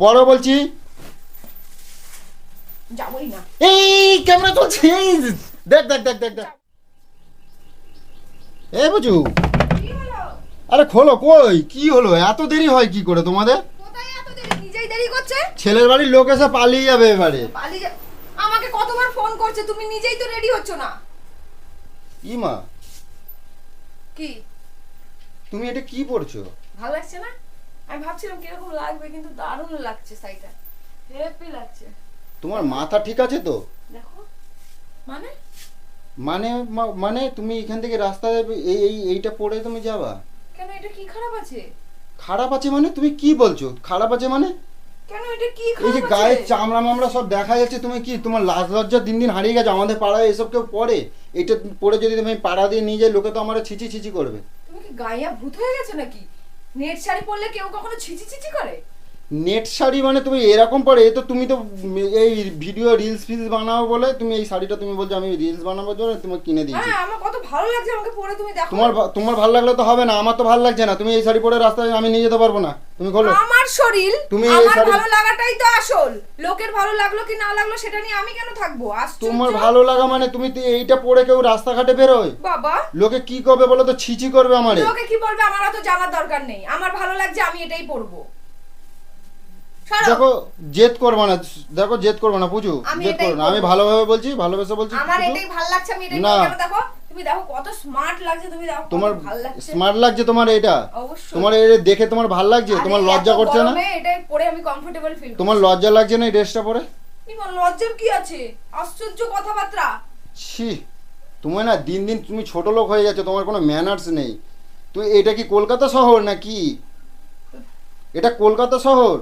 পড়ো বলছি। যাবই না। এই ক্যামেরা চলছে দেখ দেখ দেখ দেখ দেখ। এ বুঝু আরে খোলো কই? কি হলো? এত দেরি হয় কি করে তোমাদের? ছেলের বাড়ির লোক এসে পালিয়ে যাবে এবারে। আমাকে কতবার ফোন করছে? তুমি নিজেই তো রেডি হচ্ছ না। ইমা কি? তুমি এটা কি পড়ছো? ভালো লাগছে না? আমি ভাবছিলাম কীরকম লাগবে কিন্তু দারুণ লাগছে শাড়িটা। হেপি লাগছে। তোমার মাথা ঠিক আছে তো? দেখো। মানে? মানে মানে তুমি এখান থেকে রাস্তায় এই এই এইটা পড়ে তুমি যাবা? কেন এটা কি খারাপ আছে? খারাপ আছে মানে? তুমি কি বলছো? খারাপ আছে মানে? কেন এটা কি খারাপ এই যে গায়ে চামড়া মামড়া সব দেখা যাচ্ছে তুমি কি তোমার লাজ লজ্জা দিন দিন হারিয়ে গেছে? আমাদের পাড়ায় এসব কেউ পড়ে এটা পড়ে যদি তুমি পাড়া দিয়ে নিয়ে যাই লোকে তো আমার ছিচি ছিচি করবে। তুমি কি গাইয়া ভূত হয়ে গেছে নাকি? নেট শাড়ি পরলে কেউ কখনো ছিচি ছিচি করে? নেট শাড়ি মানে তুমি এরকম পরে এ তো তুমি তো এই ভিডিও রিলস ফিলস বানাও বলে তুমি এই শাড়িটা তুমি বলছো আমি রিলস বানাবো জন্য তোমাকে কিনে দিয়েছি। হ্যাঁ আমার কত ভালো লাগছে আমাকে পরে তুমি দেখো। তোমার তোমার ভালো লাগলে তো হবে না আমার তো ভালো লাগছে না। তুমি এই শাড়ি পরে রাস্তায় আমি নিয়ে যেতে পারব না। তুমি খোলো আমার শরীর তুমি আমার ভালো লাগাটাই তো আসল। লোকের ভালো লাগল কি না লাগল সেটা নিয়ে আমি কেন থাকব? আশ্চর্য। তোমার ভালো লাগা মানে তুমি তো এইটা পরে কেউ রাস্তাঘাটে বেরোয়? বাবা। লোকে কি করবে বলো তো? ছিচি করবে আমারে। লোকে কি বলবে? আমার অত জানার দরকার নেই। আমার ভালো লাগছে আমি এটাই পরবো। দেখো জেদ করবে না দেখো জেদ করবে না আমি জেদ করবে না। আমি ভালোভাবে বলছি ভালোবেসে বলছি আমার এটাই ভালো লাগছে আমি এটাই না। দেখো তুমি দেখো কত স্মার্ট লাগছে তুমি দেখো তোমার ভালো লাগছে। স্মার্ট লাগছে তোমার এটা? তোমার এটা দেখে তোমার ভালো লাগছে? তোমার লজ্জা করছে না? এটাই পরে আমি কমফোর্টেবল ফিল তোমার লজ্জা লাগছে না এই ড্রেসটা পরে? লজ্জার কি আছে? আশ্চর্য কথাবার্তা। ছি তুমি না দিন দিন তুমি ছোট লোক হয়ে যাচ্ছ তোমার কোনো ম্যানার্স নেই। তুই এটা কি কলকাতা শহর নাকি? এটা কলকাতা শহর?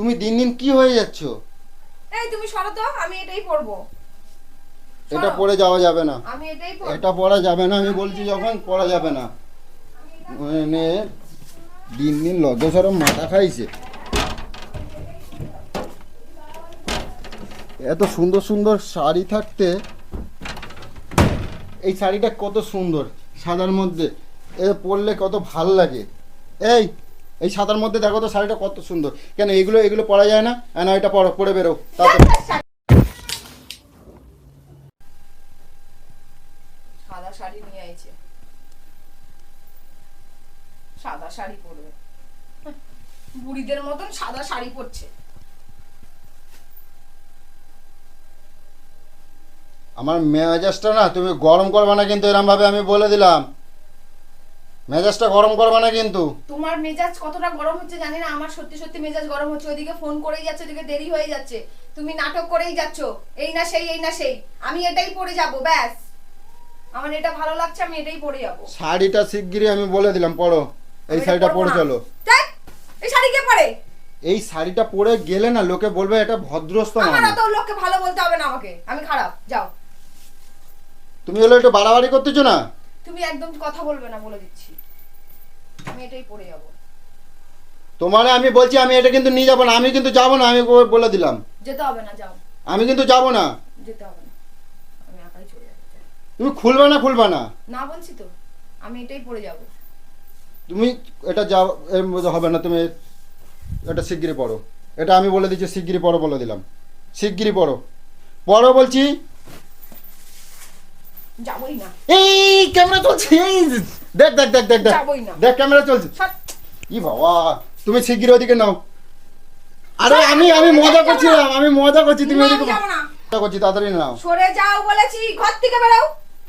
তুমি দিন দিন কি হয়ে যাচ্ছ? এই তুমি সরো তো আমি এটাই পরবো এটা। পরে যাওয়া যাবে না। আমি এটাই পরবো এটা পরা যাবে না আমি বলছি যখন পরা যাবে না। মানে দিন দিন লজ্জা সরম মাথা খাইছে। এত সুন্দর সুন্দর শাড়ি থাকতে এই শাড়িটা কত সুন্দর সাদার মধ্যে। এ পরলে কত ভালো লাগে। এই এই সাদার মধ্যে দেখো তো শাড়িটা কত সুন্দর। কেন এগুলো এগুলো পরা যায় না? না এটা পরো পরে বেরো। তাতে সাদা শাড়ি নিয়ে আইছে। সাদা শাড়ি পরবে। বুড়িদের মতন সাদা শাড়ি পরছে। আমার মেজাজটা না তুমি গরম করবে না কিন্তু এরম ভাবে আমি বলে দিলাম। মেজাজটা গরম করবে না কিন্তু। তোমার মেজাজ কতটা গরম হচ্ছে জানি না আমার সত্যি সত্যি মেজাজ গরম হচ্ছে। ওইদিকে ফোন করেই যাচ্ছে ওদিকে দেরি হয়ে যাচ্ছে। তুমি নাটক করেই যাচ্ছ। এই না সেই এই না সেই। আমি এটাই পরে যাব ব্যাস। আমার এটা ভালো লাগছে আমি এটাই পরে যাব। শাড়িটা শিগগিরই আমি বলে দিলাম পরো এই শাড়িটা পরে। চলো। এই শাড়ি কে পরে? এই শাড়িটা পরে গেলে না লোকে বলবে এটা ভদ্রস্থ আমার অত লোককে ভালো বলতে হবে না আমাকে। আমি খারাপ যাও। তুমি হলো একটু বাড়াবাড়ি করতেছো না? তুমি একদম কথা বলবে না বলে দিচ্ছি। আমি এটাই পরে যাব। তোমারে আমি বলছি আমি এটা কিন্তু নিয়ে যাব না আমি কিন্তু যাব না আমি বলে দিলাম। যেতে হবে না যাও। আমি কিন্তু যাব না। যেতে হবে না। আমি একাই চলে যাব তুমি খুলবে না খুলবে না? না বলছি তো আমি এটাই পড়ে যাব। তুমি এটা যা হবে না তুমি এটা শিগগিরই পড়ো। এটা আমি বলে দিচ্ছি শিগগিরই পড়ো বলে দিলাম। শিগগিরই পড়ো। পড়ো বলছি যাবই না এই ক্যামেরা চলছে দেখ দেখ দেখ দেখ দেখ যাবোই না। দেখ ক্যামেরা চলছে ই বাবা তুমি শিগগির ওদিকে নাও আরে আমি আমি মজা করছিলাম আমি মজা করছি তুমি ওদিকে। মজা করছি তাড়াতাড়ি নাও সরে যাও বলেছি ঘর থেকে বেরাও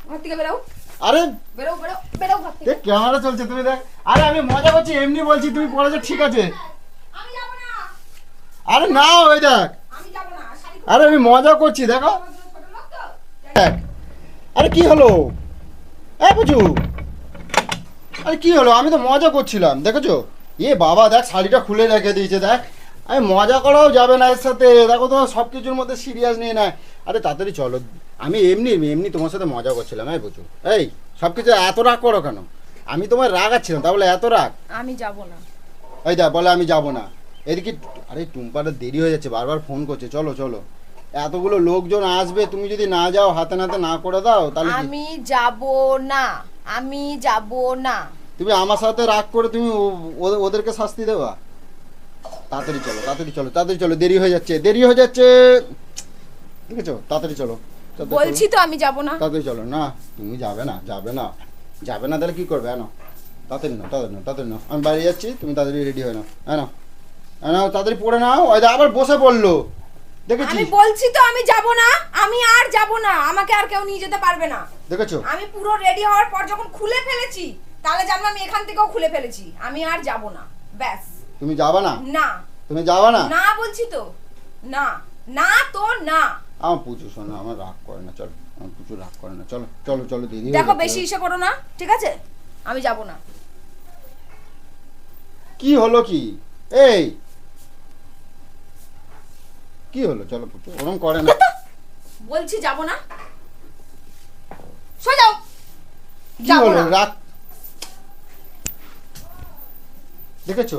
ঘর থেকে বেরাও আরে বেরো বেরো বেরো ঘর থেকে দেখ ক্যামেরা চলছে তুমি দেখ আরে আমি মজা করছি এমনি বলছি তুমি ঠিক আছে. আমি যাব না আরে না ওই দেখ আমি যাব না আরে আমি মজা করছি দেখো পরবো, ছোট লোক তো দেখ আরে কি হলো? এ বুঝু। আরে কি হলো? আমি তো মজা করছিলাম দেখেছ? এ বাবা দেখ শাড়িটা খুলে রেখে দিয়েছে দেখ। আমি মজা করাও যাবে না এর সাথে। দেখো তোমার সব কিছুর মধ্যে সিরিয়াস নিয়ে নেয়। আরে তাড়াতাড়ি চলো। আমি এমনি এমনি তোমার সাথে মজা করছিলাম এই বুঝু। এই সব কিছু এত রাগ করো কেন? আমি তোমার রাগাচ্ছিলাম তা বলে এত রাগ? আমি যাব না। এই দেখ বলে আমি যাব না। এদিকে আরে টুম্পাটা দেরি হয়ে যাচ্ছে বারবার ফোন করছে। চলো চলো। এতগুলো লোকজন আসবে তুমি যদি না যাও হাতে নাতে না করে দাও তাহলে কি? আমি যাব না আমি যাব না। তুমি আমার সাথে রাগ করে তুমি ও- ওদের- ওদেরকে শাস্তি দেবা? তাড়াতাড়ি চলো তাড়াতাড়ি চলো তাড়াতাড়ি চলো দেরি হয়ে যাচ্ছে দেরি হয়ে যাচ্ছে। ঠিক আছে তাড়াতাড়ি চলো। তাড়াতাড়ি চলো। বলছি তো আমি যাব না। তাড়াতাড়ি চলো না তুমি যাবে না যাবে না। যাবে না তাহলে কি করবে? হ্যাঁ তাড়াতাড়ি নাও তাড়াতাড়ি নাও তাড়াতাড়ি নাও। আমি বাড়ি যাচ্ছি তুমি তাড়াতাড়ি রেডি হয়ে নাও। নাও হ্যাঁ তাড়াতাড়ি পড়ে নাও। ওই দেখ, আবার বসে পড়ল। দেখেছি আমি বলছি তো আমি যাব না আমি আর যাব না আমাকে আর কেউ নিয়ে যেতে পারবে না। দেখেছ? আমি পুরো রেডি হওয়ার পর যখন খুলে ফেলেছি তাহলে জানব আমি এখান থেকেও খুলে ফেলেছি আমি আর যাব না ব্যাস। তুমি যাবে না? না। তুমি যাবে না? না বলছি তো। না। না তো না। আমার পুজো শোনো আমার রাগ করে না চলো আমার পুজো রাগ করে না চলো চলো চলো দেরি দেখো বেশি ইসে করো না ঠিক আছে? আমি যাব না। কি হলো কি? এই কি হলো? চলো পুজো ওরম করে না। বলছি যাব না। সোজাও যাও যাব হলো? না। রাত দেখেছ?